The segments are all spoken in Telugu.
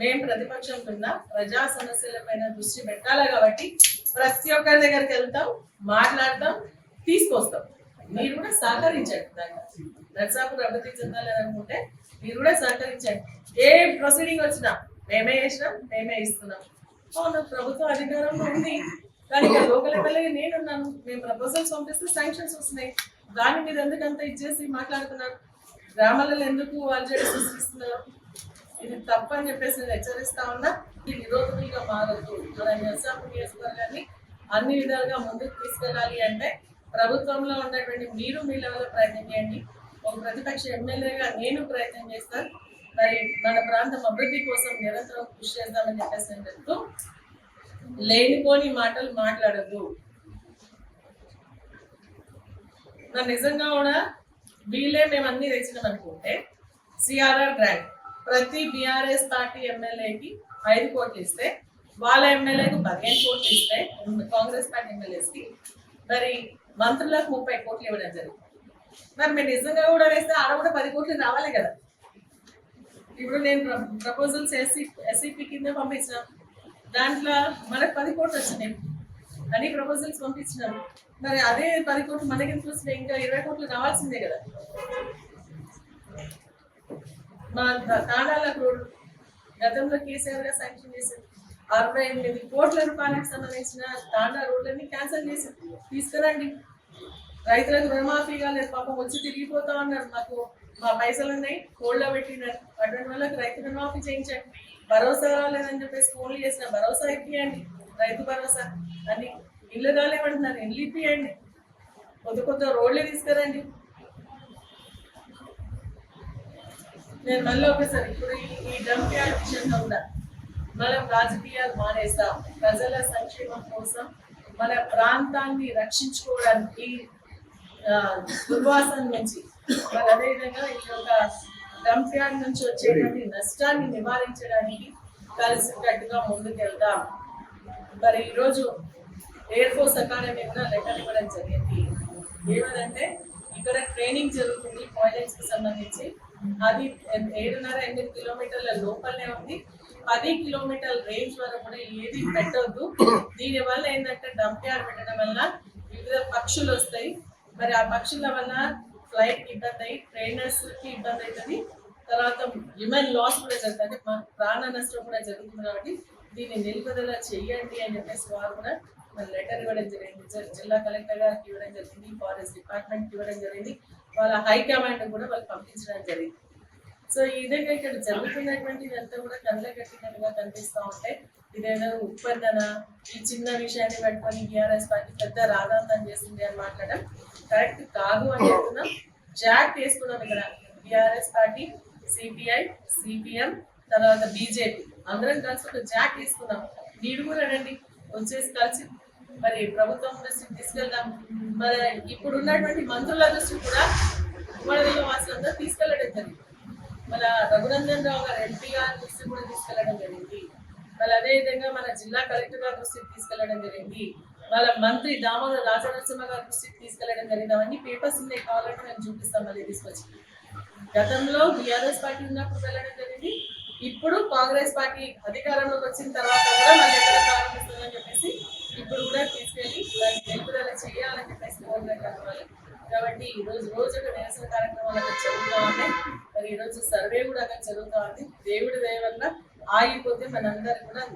మేం ప్రతిపక్షం కింద ప్రజా సమస్యల పైన దృష్టి పెట్టాలి కాబట్టి ప్రతి ఒక్కరి దగ్గరికి వెళ్తాం మాట్లాడతాం తీసుకొస్తాం. మీరు కూడా సహకరించండి. దానికి నర్సాపూర్ అభివృద్ధి చెందాలనుకుంటే మీరు కూడా సహకరించండి. ఏ ప్రొసీడింగ్ వచ్చినా మేమే చేసినాం మేమే ఇస్తున్నాం. అవును ప్రభుత్వ అధికారంలో ఉంది. కానీ ఇక్కడ లోకల్ ఎమ్మెల్యే నేనున్నాను. మేము ప్రపోజల్స్ పంపిస్తే శాంక్షన్స్ వస్తున్నాయి. దాన్ని మీరు ఎందుకంత ఇచ్చేసి మాట్లాడుతున్నారు? గ్రామాలలో ఎందుకు వాళ్ళు సృష్టిస్తున్నారు? ఇది తప్పని చెప్పేసి నేను హెచ్చరిస్తా ఉన్నా. ఈ నిరోధకులుగా మారద్దు. మన నర్సాపూర్ నియోజకవర్గాన్ని అన్ని విధాలుగా ముందుకు తీసుకెళ్ళాలి అంటే ప్రభుత్వంలో ఉన్నటువంటి మీరు మీ లెవెల్లో ప్రయత్నం చేయండి. ఒక ప్రతిపక్ష ఎమ్మెల్యేగా నేను ప్రయత్నం చేస్తాను మరి మన ప్రాంతం అభివృద్ధి కోసం నిరంతరం కృషి చేద్దామని చెప్పేసి నేను చెప్తూ లేనిపోని మాటలు మాట్లాడద్దు. నా నిజంగా కూడా వీళ్ళే మేము అన్ని తెచ్చినాం అనుకుంటే సిఆర్ఆర్ గ్రాంట్ ప్రతి బీఆర్ఎస్ పార్టీ ఎమ్మెల్యేకి ఐదు కోట్లు ఇస్తే వాళ్ళ ఎమ్మెల్యేకు పదిహేను కోట్లు ఇస్తే కాంగ్రెస్ పార్టీ ఎమ్మెల్యేస్కి మరి మంత్రులకు ముప్పై కోట్లు ఇవ్వడం జరిగింది. మరి మీరు నిజంగా కూడా వేస్తే ఆడ కూడా పది కోట్లు రావాలి కదా. ఇప్పుడు నేను ప్రపోజల్స్ ఎస్సీ ఎస్సీపీ కింద పంపించిన దాంట్లో మనకు పది కోట్లు వచ్చినాయి. అన్ని ప్రపోజల్స్ పంపించినాం మరి అదే పది కోట్లు మనకి ఎంత ఇంకా ఇరవై కోట్లు రావాల్సిందే కదా. మా తాడాల రోడ్డు గతంలో కేసీఆర్గా శాంక్షన్ చేశారు. అరవై ఎనిమిది కోట్ల రూపాయలకు సంబంధించిన తాండా రోడ్లన్నీ క్యాన్సిల్ చేసి తీసుకురండి. రైతులకు రుణమాఫీ కాలేదు. పాపం వచ్చి తిరిగిపోతా ఉన్నారు. మాకు మా పైసలు ఉన్నాయి. కోళ్ళ పెట్టినారు. అటువంటి వాళ్ళకి రైతు రుణమాఫీ చేయించండి. భరోసా రాలేదని చెప్పేసి ఫోన్లు చేసిన భరోసా ఇప్పియండి. రైతు భరోసా. అని ఇల్లు కాలేమంటున్నారు. ఇల్లు ఇప్పియండి. కొత్త కొత్త రోడ్లు తీసుకురండి. నేను మళ్ళీ ఒకసారి ఇప్పుడు ఈ- డంప్ యార్డ్ విషయంలో ఉన్నా మనం రాజకీయాలు మానేస్తాం. ప్రజల సంక్షేమం కోసం మన ప్రాంతాన్ని రక్షించుకోవడానికి దుర్వాసన నుంచి మరి అదేవిధంగా ఈ యొక్క డంప్ యార్డ్ నుంచి వచ్చేటువంటి నష్టాన్ని నివారించడానికి కలిసికట్టుగా ముందుకెళ్తాం. మరి ఈరోజు ఎయిర్ ఫోర్స్ అకాడమీ కూడా లెటర్ ఇవ్వడం జరిగింది. ఏమనంటే ఇక్కడ ట్రైనింగ్ జరుగుతుంది పైలట్స్కి సంబంధించి. అది ఏడున్నర ఎనిమిది కిలోమీటర్ల లోపలనే ఉంది. పది కిలోమీటర్ల రేంజ్ వరకు కూడా ఏది పెట్టవద్దు దీని వల్ల ఏంటంటే డంప్ యార్డ్ పెట్టడం వల్ల వివిధ పక్షులు వస్తాయి. మరి ఆ పక్షుల వల్ల ఫ్లైట్కి ఇబ్బంది అయ్యి ట్రైనర్స్కి ఇబ్బంది అవుతుంది. తర్వాత హ్యూమన్ లాస్ కూడా జరుగుతుంది. ప్రాణ నష్టం కూడా జరుగుతుంది కాబట్టి దీన్ని నిలుపుదల చెయ్యండి అని చెప్పేసి వారు కూడా మన లెటర్ ఇవ్వడం జరిగింది. జిల్లా కలెక్టర్ గారికి ఇవ్వడం జరిగింది ఫారెస్ట్ డిపార్ట్మెంట్ ఇవ్వడం జరిగింది. వాళ్ళ హైకమాండ్ కూడా వాళ్ళు పంపించడం జరిగింది. సో ఈ ఇక్కడ జరుగుతున్నటువంటి ఇదంతా కూడా కళ్ళ కట్టినట్టుగా కనిపిస్తూ ఉంటాయి ఇదేదో ఉత్పన్నన ఈ చిన్న విషయాన్ని పెట్టుకొని బీఆర్ఎస్ పార్టీ పెద్ద రాధాంతం చేసింది అని మాట్లాడడం కరెక్ట్ కాదు అని చెప్తున్నాం. జాక్ తీసుకున్నాం ఇక్కడ బీఆర్ఎస్ పార్టీ సిపిఐ సిపిఎం తర్వాత బీజేపీ అందరం కలిసి ఒక జాక్ తీసుకున్నాం మీరు కూడా రండి వచ్చేసి కలిసి మరి ప్రభుత్వం దృష్టికి తీసుకెళ్దాం. మరి ఇప్పుడు ఉన్నటువంటి మంత్రుల దృష్టి కూడా ఉమ్మడి వాసులందరూ తీసుకెళ్ళడం జరిగింది. మన రఘునందన్ రావు గారు ఎంపీ గారి దృష్టి కూడా తీసుకెళ్ళడం జరిగింది. మళ్ళీ అదే విధంగా మన జిల్లా కలెక్టర్ గారి దృష్టికి తీసుకెళ్ళడం జరిగింది. వాళ్ళ మంత్రి దామోదర్ రాజనరసింహ గారి దృష్టికి తీసుకెళ్ళడం జరిగింది. అవన్నీ పేపర్స్ ఉన్నాయి కావాలంటే మేము చూపిస్తాం మళ్ళీ తీసుకొచ్చి. గతంలో బీఆర్ఎస్ పార్టీ ఉన్నప్పుడు వెళ్ళడం జరిగింది. ఇప్పుడు కాంగ్రెస్ పార్టీ అధికారంలోకి వచ్చిన తర్వాత కూడా మళ్ళీ ఎక్కడ ప్రారంభిస్తుందని చెప్పి ఇప్పుడు కూడా తీసుకెళ్ళి దాన్ని నిలుపుదల చేయాలని చెప్పేసి కోరుకుంటున్నారు కాబట్టి ఈ రోజు రోజు ఒక నిరసన కార్యక్రమాలు జరుగుతూ ఉన్నాయి. మరి ఈ రోజు సర్వే కూడా అక్కడ జరుగుతూ ఉంది. దేవుడి దయ వల్ల ఆగిపోతే మనందరికి కూడా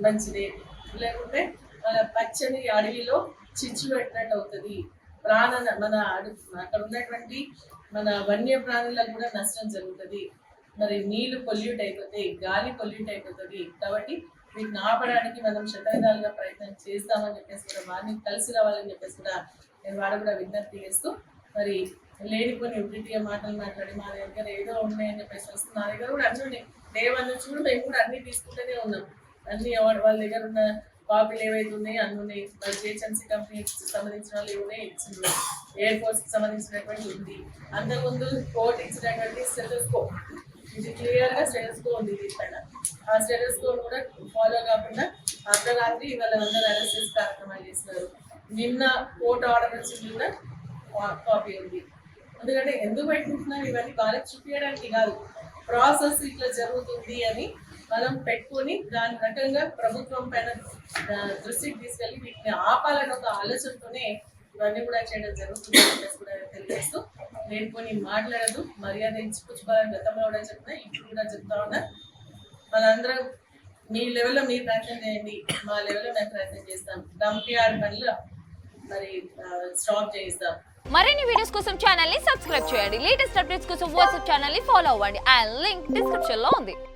మంచిదే. లేకుంటే మన పచ్చని అడవిలో చిచ్చు పెట్టినట్టు అవుతుంది. ప్రాణ మన అడు- అక్కడ ఉన్నటువంటి మన వన్య ప్రాణులకు కూడా నష్టం జరుగుతుంది. మరి నీళ్ళు పొల్యూట్ అయిపోతాయి గాలి పొల్యూట్ అయిపోతుంది. కాబట్టి వీటిని ఆపడానికి మనం శతవిధాలుగా ప్రయత్నం చేస్తామని చెప్పేసి కూడా వారిని కలిసి రావాలని చెప్పేసి కూడా నేను వాడు కూడా విజ్ఞప్తి చేస్తూ మరి లేనిపోని ఉద్రిటిగా మాటలు మాట్లాడి మా దగ్గర ఏదో ఉన్నాయని చెప్పేసి వస్తుంది నా దగ్గర కూడా అన్ని ఉన్నాయి. దేవన్న చూడు మేము కూడా అన్ని తీసుకుంటూనే ఉన్నాం. అన్ని వాళ్ళ దగ్గర ఉన్న కాపీలు ఏవైతే ఉన్నాయి అన్ని ఉన్నాయి. మరి జిహెచ్ఎంసీ కంపెనీకి సంబంధించిన వాళ్ళు ఉన్నాయి ఇచ్చిండ్రు. ఎయిర్ ఫోర్స్కి సంబంధించినటువంటి ఉంది. అంతకుముందు కోర్ట్ ఇచ్చినటువంటి స్టెటోస్కోప్ ఇది క్లియర్గా ఉంది. ఇది పైన ఆ కోడ్ కూడా ఫాలో కాకుండా అర్ధరాత్రి ఇవాళ అందరూ అరెస్ట్ చేసి కార్యక్రమాలు చేస్తున్నారు. నిన్న కోర్టు ఆర్డర్ వచ్చింది కూడా కాపీ ఉంది. ఎందుకంటే ఎందుకు పెట్టుకుంటున్నాం ఇవన్నీ వాళ్ళకి చూపించడానికి కాదు. ప్రాసెస్ ఇట్లా జరుగుతుంది అని మనం పెట్టుకొని దాని రకంగా ప్రభుత్వం పైన దృష్టికి తీసుకెళ్ళి వీటిని ఆపాలని ఒక ఆలోచనతోనే ఇవన్నీ కూడా చేయడం జరుగుతుంది అని కూడా తెలియజేస్తూ నేను కొన్ని మాట్లాడదు మర్యాద ఇచ్చిపుచ్చుకోవాలని గతంలో కూడా చెప్తున్నా ఇప్పుడు కూడా చెప్తా ఉన్నా. మనందరం మీ లెవెల్లో మీరు ప్రయత్నం చేయండి మా లెవెల్లో మేము ప్రయత్నం చేస్తాం. డంపియార్డ్ పనులు మరి స్టాప్ చేయిస్తాం. మరిన్ని వీడియోస్ కోసం ఛానల్ని సబ్స్క్రైబ్ చేయండి. లేటెస్ట్ అప్డేట్స్ కోసం వాట్సాప్ ఛానల్ని ఫాలో అవ్వండి. అండ్ లింక్ డిస్క్రిప్షన్లో ఉంది.